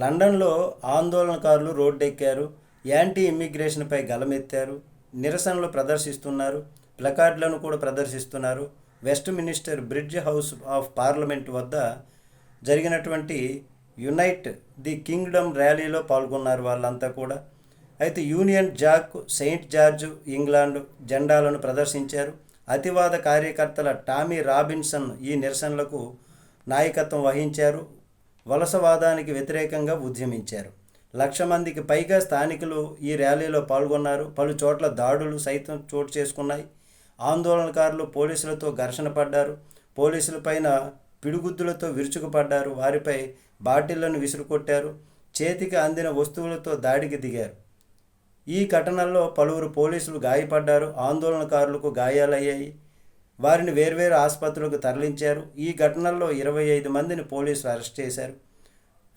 లండన్లో ఆందోళనకారులు రోడ్డెక్కారు యాంటీ ఇమ్మిగ్రేషన్పై గలమెత్తారు నిరసనలు ప్రదర్శిస్తున్నారు ప్లకార్డులను కూడా ప్రదర్శిస్తున్నారు. Westminster bridge house of parliament వద్ద జరిగినటువంటి యునైట్ ది కింగ్డమ్ ర్యాలీలో పాల్గొన్నారు వాళ్ళంతా కూడా. అయితే union jack Saint George England జెండాలను ప్రదర్శించారు. అతివాద కార్యకర్తల టామీ రాబిన్సన్ ఈ నిరసనలకు నాయకత్వం వహించారు. వలసవాదానికి వ్యతిరేకంగా ఉద్యమించారు. లక్ష మందికి పైగా స్థానికులు ఈ ర్యాలీలో పాల్గొన్నారు. పలు చోట్ల దాడులు సైతం చోటు చేసుకున్నాయి. ఆందోళనకారులు పోలీసులతో ఘర్షణ పడ్డారు. పోలీసులపైన పిడుగుద్దులతో విరుచుకుపడ్డారు. వారిపై బాటిళ్ళను విసురుకొట్టారు. చేతికి అందిన వస్తువులతో దాడికి దిగారు. ఈ ఘటనల్లో పలువురు పోలీసులు గాయపడ్డారు. ఆందోళనకారులకు గాయాలయ్యాయి. వారిని వేర్వేరు ఆసుపత్రులకు తరలించారు. ఈ ఘటనల్లో ఇరవై ఐదు మందిని పోలీసులు అరెస్ట్ చేశారు.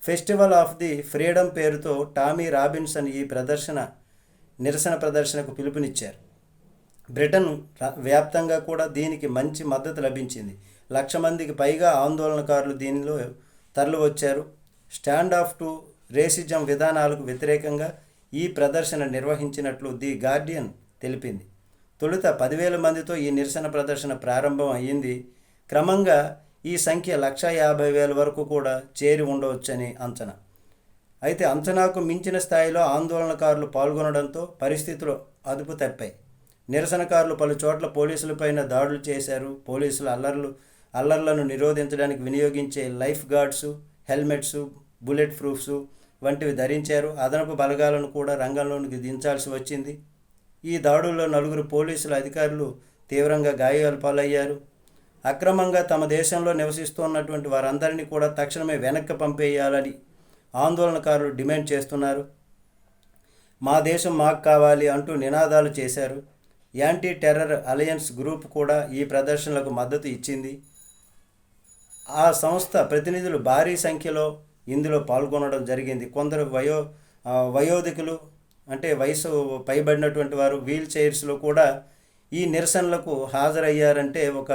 ఫెస్టివల్ ఆఫ్ ది ఫ్రీడమ్ పేరుతో టామీ రాబిన్సన్ ఈ ప్రదర్శన నిరసన ప్రదర్శనకు పిలుపునిచ్చారు. బ్రిటన్ వ్యాప్తంగా కూడా దీనికి మంచి మద్దతు లభించింది. లక్ష మందికి పైగా ఆందోళనకారులు దీనిలో తరలి వచ్చారు స్టాండ్ ఆఫ్ టు రేసిజం విధానాలకు వ్యతిరేకంగా ఈ ప్రదర్శన నిర్వహించినట్లు ది గార్డియన్ తెలిపింది. తొలుత పదివేల మందితో ఈ నిరసన ప్రదర్శన ప్రారంభం అయ్యింది. క్రమంగా ఈ సంఖ్య లక్ష యాభై వేల వరకు కూడా చేరి ఉండవచ్చని అంచనా. అయితే అంచనాకు మించిన స్థాయిలో ఆందోళనకారులు పాల్గొనడంతో పరిస్థితులు అదుపు తప్పాయి. నిరసనకారులు పలు చోట్ల పోలీసులపైన దాడులు చేశారు. పోలీసులు అల్లర్లు అల్లర్లను నిరోధించడానికి వినియోగించే life guards helmets bullet proofs వంటివి ధరించారు. అదనపు బలగాలను కూడా రంగంలోనికి దించాల్సి వచ్చింది. ఈ దాడుల్లో నలుగురు పోలీసుల అధికారులు తీవ్రంగా గాయాలు పాలయ్యారు. అక్రమంగా తమ దేశంలో నివసిస్తున్నటువంటి వారందరినీ కూడా తక్షణమే వెనక్కి పంపేయాలని ఆందోళనకారులు డిమాండ్ చేస్తున్నారు. మా దేశం మాకు కావాలి అంటూ నినాదాలు చేశారు. యాంటీ టెర్రర్ అలయన్స్ గ్రూప్ కూడా ఈ ప్రదర్శనలకు మద్దతు ఇచ్చింది. ఆ సంస్థ ప్రతినిధులు భారీ సంఖ్యలో ఇందులో పాల్గొనడం జరిగింది. కొందరు వయో వయోధికులు అంటే వయసు పైబడినటువంటి వారు వీల్ చైర్స్లో కూడా ఈ నిరసనలకు హాజరయ్యారంటే ఒక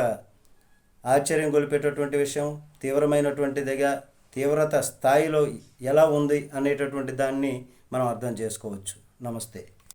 ఆశ్చర్యం గొలిపేటటువంటి విషయం. తీవ్రమైనటువంటిదిగా తీవ్రత స్థాయిలో ఎలా ఉంది అనేటటువంటి దాన్ని మనం అర్థం చేసుకోవచ్చు. నమస్తే.